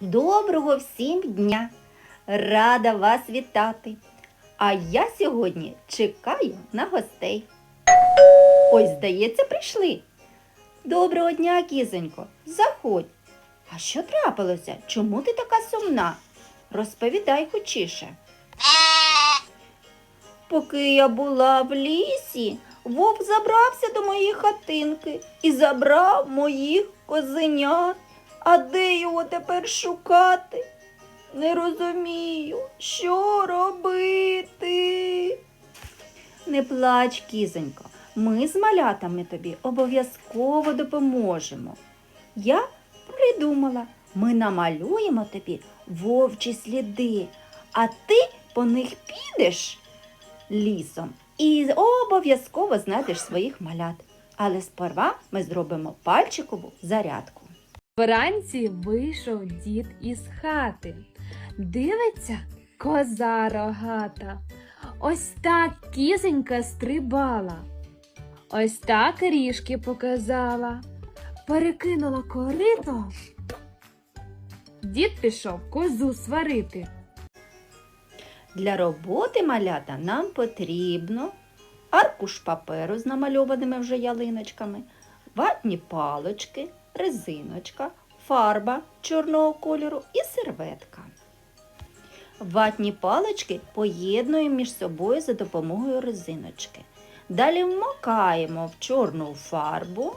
Доброго всім дня! Рада вас вітати! А я сьогодні чекаю на гостей. Ось, здається, прийшли. Доброго дня, кізонько, заходь. А що трапилося? Чому ти така сумна? Розповідай хочіше. Поки я була в лісі, вовк забрався до моєї хатинки і забрав моїх козенят. А де його тепер шукати? Не розумію, що робити. Не плач, кізонько, ми з малятами тобі обов'язково допоможемо. Я придумала, ми намалюємо тобі вовчі сліди, а ти по них підеш лісом і обов'язково знайдеш своїх малят. Але сперва ми зробимо пальчикову зарядку. Вранці вийшов дід із хати. Дивиться коза рогата. Ось так кізонька стрибала. Ось так ріжки показала. Перекинула корито. Дід пішов козу сварити. Для роботи малята нам потрібно аркуш паперу з намальованими вже ялиночками, ватні палочки, резиночка, фарба чорного кольору і серветка. Ватні палички поєднуємо між собою за допомогою резиночки. Далі вмокаємо в чорну фарбу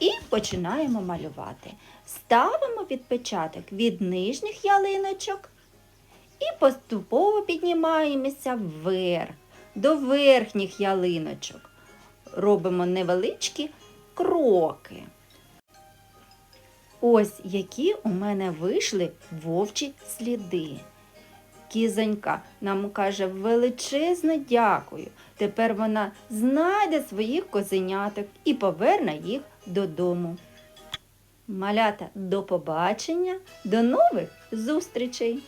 і починаємо малювати. Ставимо відпечаток від нижніх ялиночок і поступово піднімаємося вверх до верхніх ялиночок. Робимо невеличкі кроки. Ось які у мене вийшли вовчі сліди. Кізонька нам каже величезно дякую. Тепер вона знайде своїх козеняток і поверне їх додому. Малята, до побачення, до нових зустрічей!